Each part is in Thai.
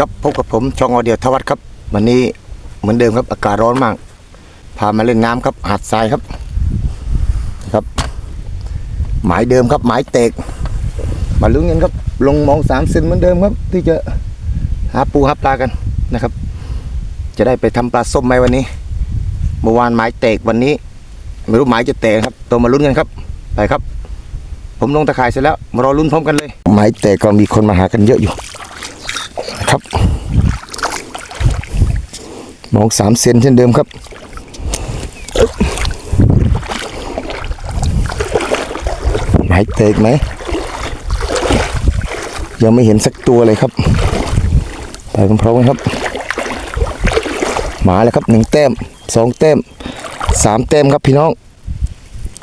ครับพบกับผมช่องออเดียวทวัฒครับ วันนี้เหมือนเดิมครับอากาศร้อนมาก พามาเล่นน้ำครับหาดทรายครับ ครับ หมายเดิมครับ หมายเตก มาลุ้นกันครับ ลงมองสามเซนเหมือนเดิมครับ ที่จะหาปูหาปลากันนะครับ จะได้ไปทำปลาส้มไหมวันนี้เมื่อวานหมายเตกวันนี้ ไม่รู้หมายจะเตกครับตัวมาลุ้นกันครับ ไปครับ ผมลงตะข่ายเสร็จแล้วมารอลุ้นพร้อมกันเลย หมายเตกก็มีคนมาหากันเยอะอยู่ ครับ มองสามเซนเช่นเดิมครับ หมายเตกไหม ยังไม่เห็นสักตัวเลยครับไปพร้อมกันครับ หมาแล้วครับหนึ่งแต้มสองแต้มสามแต้มครับพี่น้อง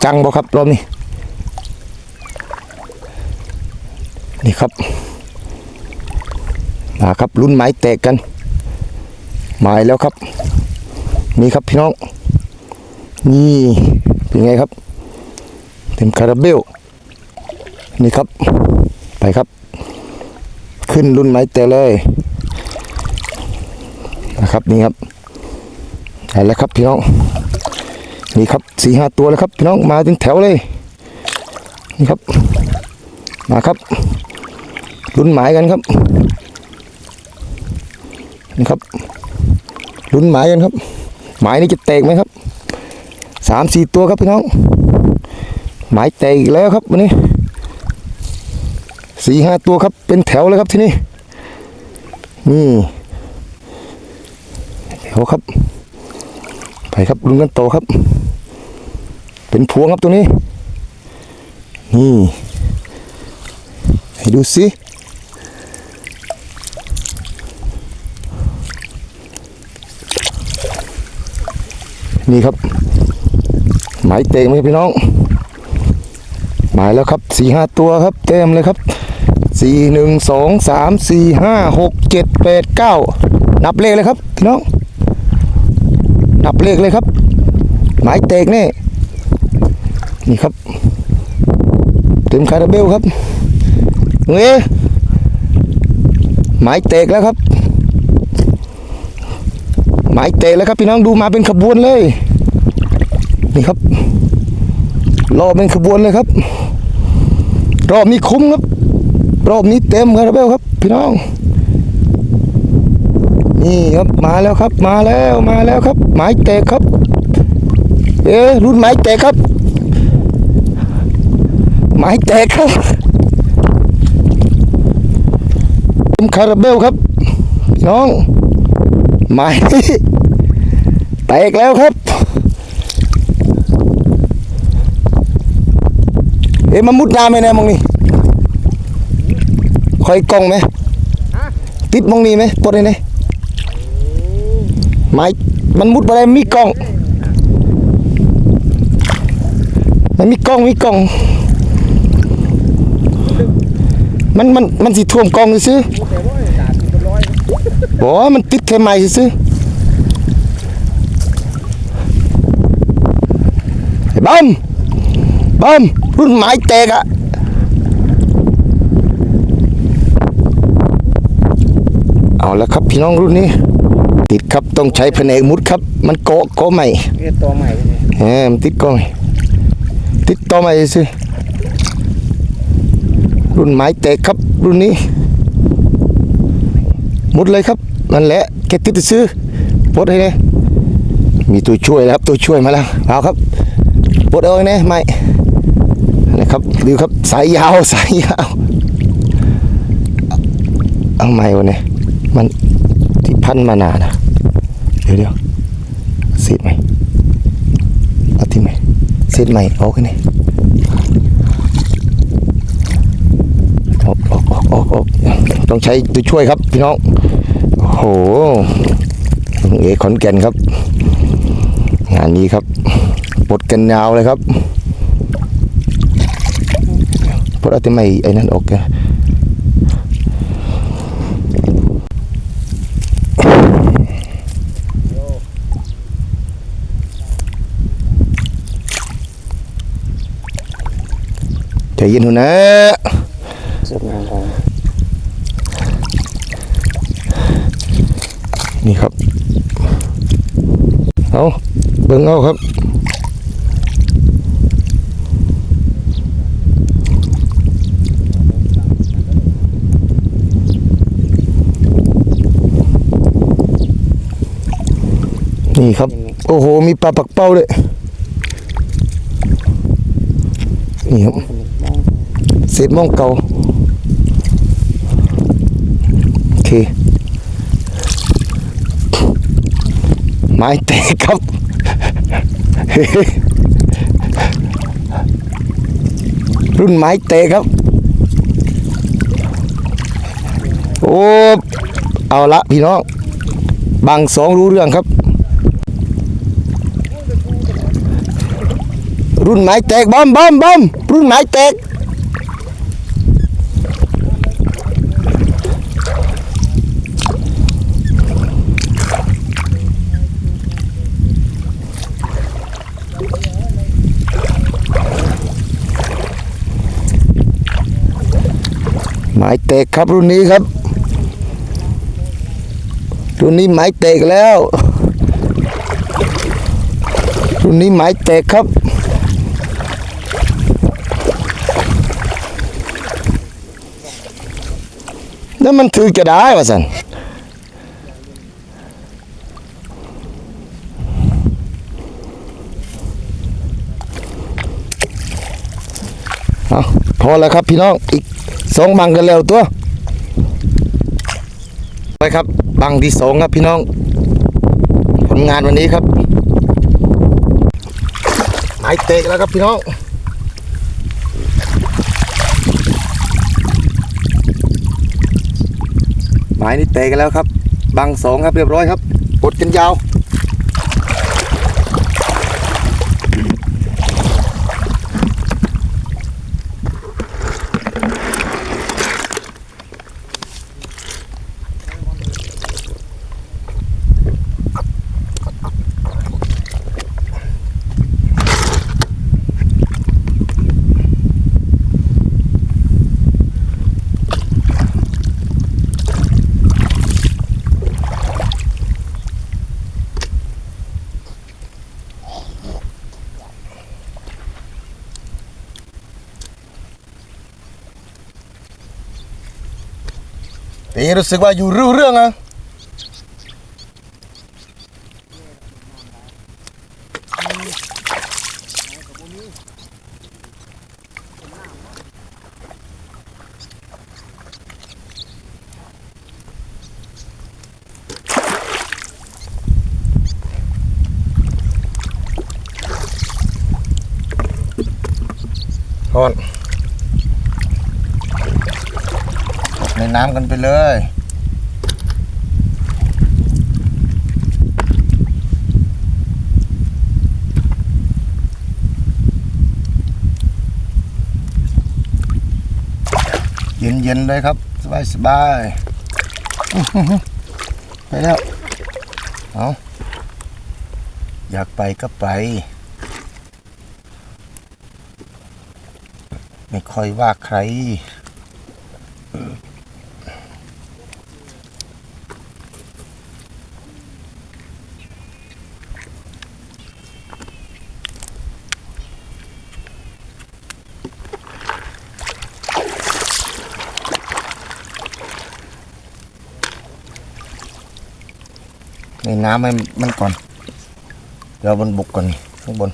จังบ่ครับรอบนี้นี่ครับมาครับรุ่นไม้แตกกัน หมายแล้วครับ นี่ครับพี่น้อง นี่เป็นไงครับ เต็มคาราเบล นี่ครับ ไปครับ ขึ้นรุ่นไม้แตกเลยนะครับนี่ครับใช่แล้วครับพี่น้อง นี่ครับสี่ห้าตัวแล้วครับพี่น้องมาถึงแถวเลย นี่ครับ มาครับรุ่นหมายกันครับ นี่ครับ ลุ้นหมายกันครับ หมายนี้จะแตกไหมครับสามสี่ตัวครับพี่น้อง หมายแตกอีกแล้วครับวันนี้สี่ห้าตัวครับเป็นแถวเลยครับที่นี่นี่แถวครับ ไปครับลุ้นกันโตครับ เป็นพวงครับตัวนี้ นี่ ให้ดูสิ นี่ครับ หมายเตะไหมครับพี่น้อง หมายแล้วครับสี่ห้าตัวครับ เต็มเลยครับสี่หนึ่งสองสามสี่ห้าหกเจ็ดแปดเก้านับเลขเลยครับพี่น้อง นับเลขเลยครับ หมายเตกนี่นี่ครับ เต็มคาราเบลครับเงี้ยหมายเตกแล้วครับ หมายเตะแล้วครับพี่น้องดูมาเป็นขบวนเลย นี่ครับรอบเป็นขบวนเลยครับ รอบนี้คุ้มครับ รอบนี้เต็มคาราเบลครับ พี่น้อง นี่ครับมาแล้วครับ มาแล้วมาแล้วครับ หมายเตะครับ เอ๊รุ่นหมายเตะครับ หมายเตะครับเต็มคาราเบลครับ พี่น้อง หมาแตกแล้วครับเอ๊ะมันมุดน้ำไหมนะมองนี่คอยกล้องไหมติดมองนี่ไหมปดเลยไหมไม้มันมุดไปได้มีกล้องมันมีกล้องมีกล้องมันมันมันสิท่วมกล้องซื้อ บอกว่ามันติดแค่ไม้ซื้อๆไอ้บอมบอมรุ่นไม้แตกอะเอาแล้วครับพี่น้องรุ่นนี้ ติดครับต้องใช้แผนกมุดครับ มันเกาะเกาะใหม่เรียกตัวใหม่ไปเลยแหมมันติดเกาะใหม่ติดต่อใหม่สิรุ่นไม้แตกครับรุ่นนี้ หมดเลยครับนั่นแหละแค่ติดซื้อปลดให้เลยมีตัวช่วยแล้วครับตัวช่วยมาแล้วเอาครับปลดเอาไงไม่นะครับดูครับสายยาวสายยาวเอาไม่วะเนี่ยมันที่พันมานานนะเดี๋ยวเดี๋ยวเสีดไหมเอาที่ไหมเสียดใหม่ออกกันนี่ออกออกออกออกต้องใช้ตัวช่วยครับพี่น้อง โอ้โหลุงเอขอนแก่นครับ งานนี้ครับปลดกันยาวเลยครับปลดเอาแต่ไม่ไอ้นั่นออกแกใจเย็นหนูนะ เสิร์ฟงานของ นี่ครับ เอาเบิ่งเอาครับนี่ครับ โอ้โห มีปลาปักเป้าด้วย นี่ครับเศษหมองเก่า โอเค ไม้แตกครับ รุ่นไม้เตะครับ โอ้เอาละพี่น้องบางสองรู้เรื่องครับ รุ่นไม้แตกบอมบอมบอมรุ่นไม้แตก ไม้เตกครับรุ่นนี้ครับ รุ่นนี้ไม้เตกแล้ว รุ่นนี้ไม้เตกครับแล้วมันถือจะได้วะสันเอาพอแล้วครับพี่น้องอีก สองบังกันแล้วตัวไปครับ บังที่สองครับพี่น้อง ผลงานวันนี้ครับไม้เตะแล้วครับพี่น้องไม้นี่เตะกันแล้วครับ บังสองครับเรียบร้อยครับกดกันยาว นี่รู้สึกว่าอยู่รู้เรื่องอะทอน ในน้ำกันไปเลยเย็นๆเลยครับ สบายสบายๆไปแล้ว เอาอยากไปก็ไป ไม่ค่อยว่าใคร ในน้ำให้มันก่อนเดี๋ยวบนบกก่อนนี่ข้างบน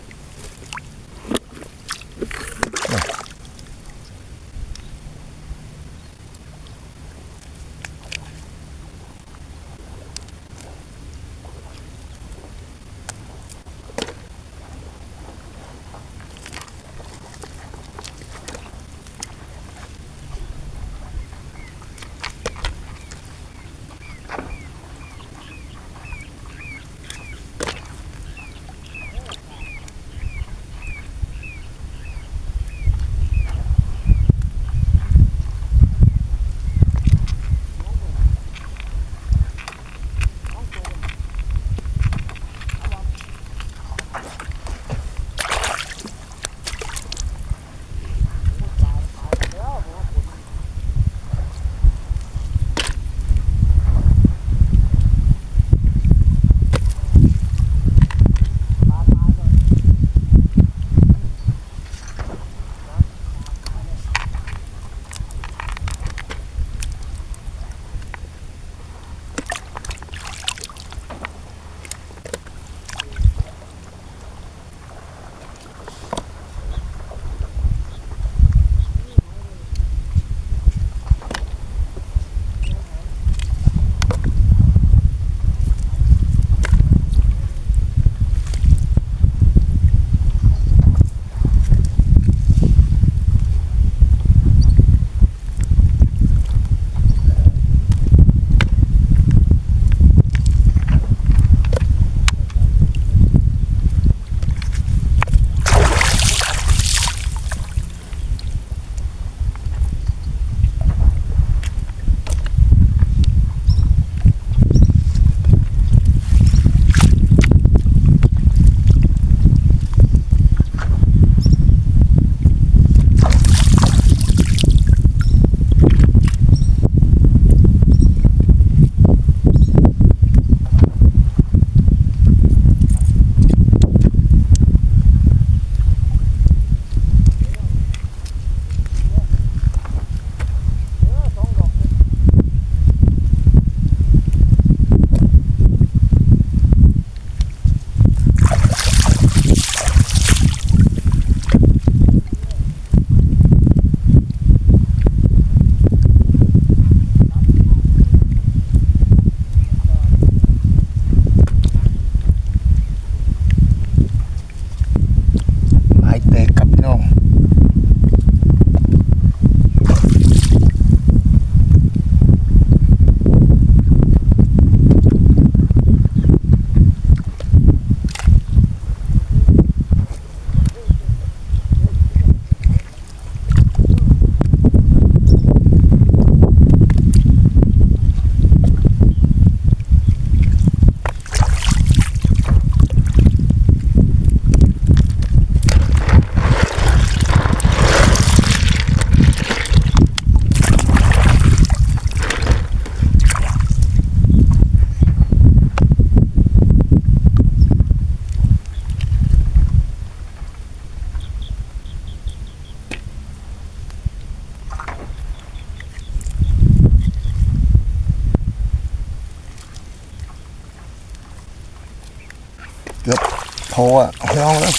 โผล่อะลองแล้ว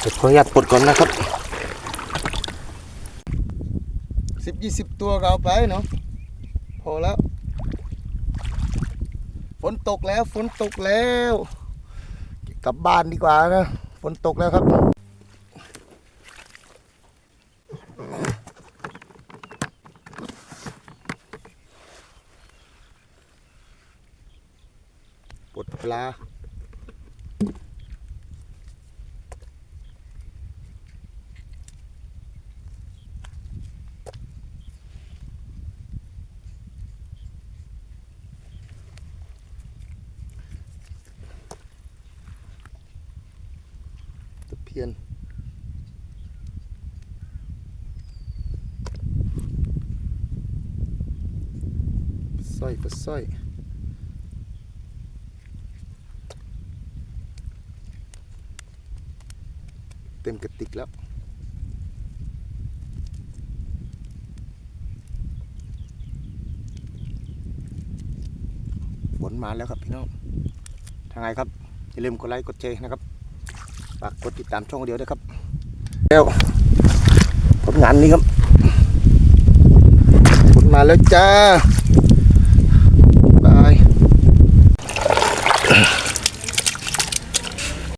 เดี๋ยวขออนุญาตปลดก่อนนะครับสิบยี่สิบตัวก็เอาไปเนาะพอแล้ว ฝนตกแล้วฝนตกแล้ว กลับบ้านดีกว่านะ ฝนตกแล้วครับ ปลดปลาียน สร้อยปลาสร้อยเต็มกระติกแล้ว ฝนมาแล้วครับพี่น้อง ทางไงครับ อย่าลืมกดไลค์กดแชร์นะครับ ฝากกดติดตามช่องเดียวด้วยครับ แล้วผลงานนี้ครับผลมาแล้วจ้าบาย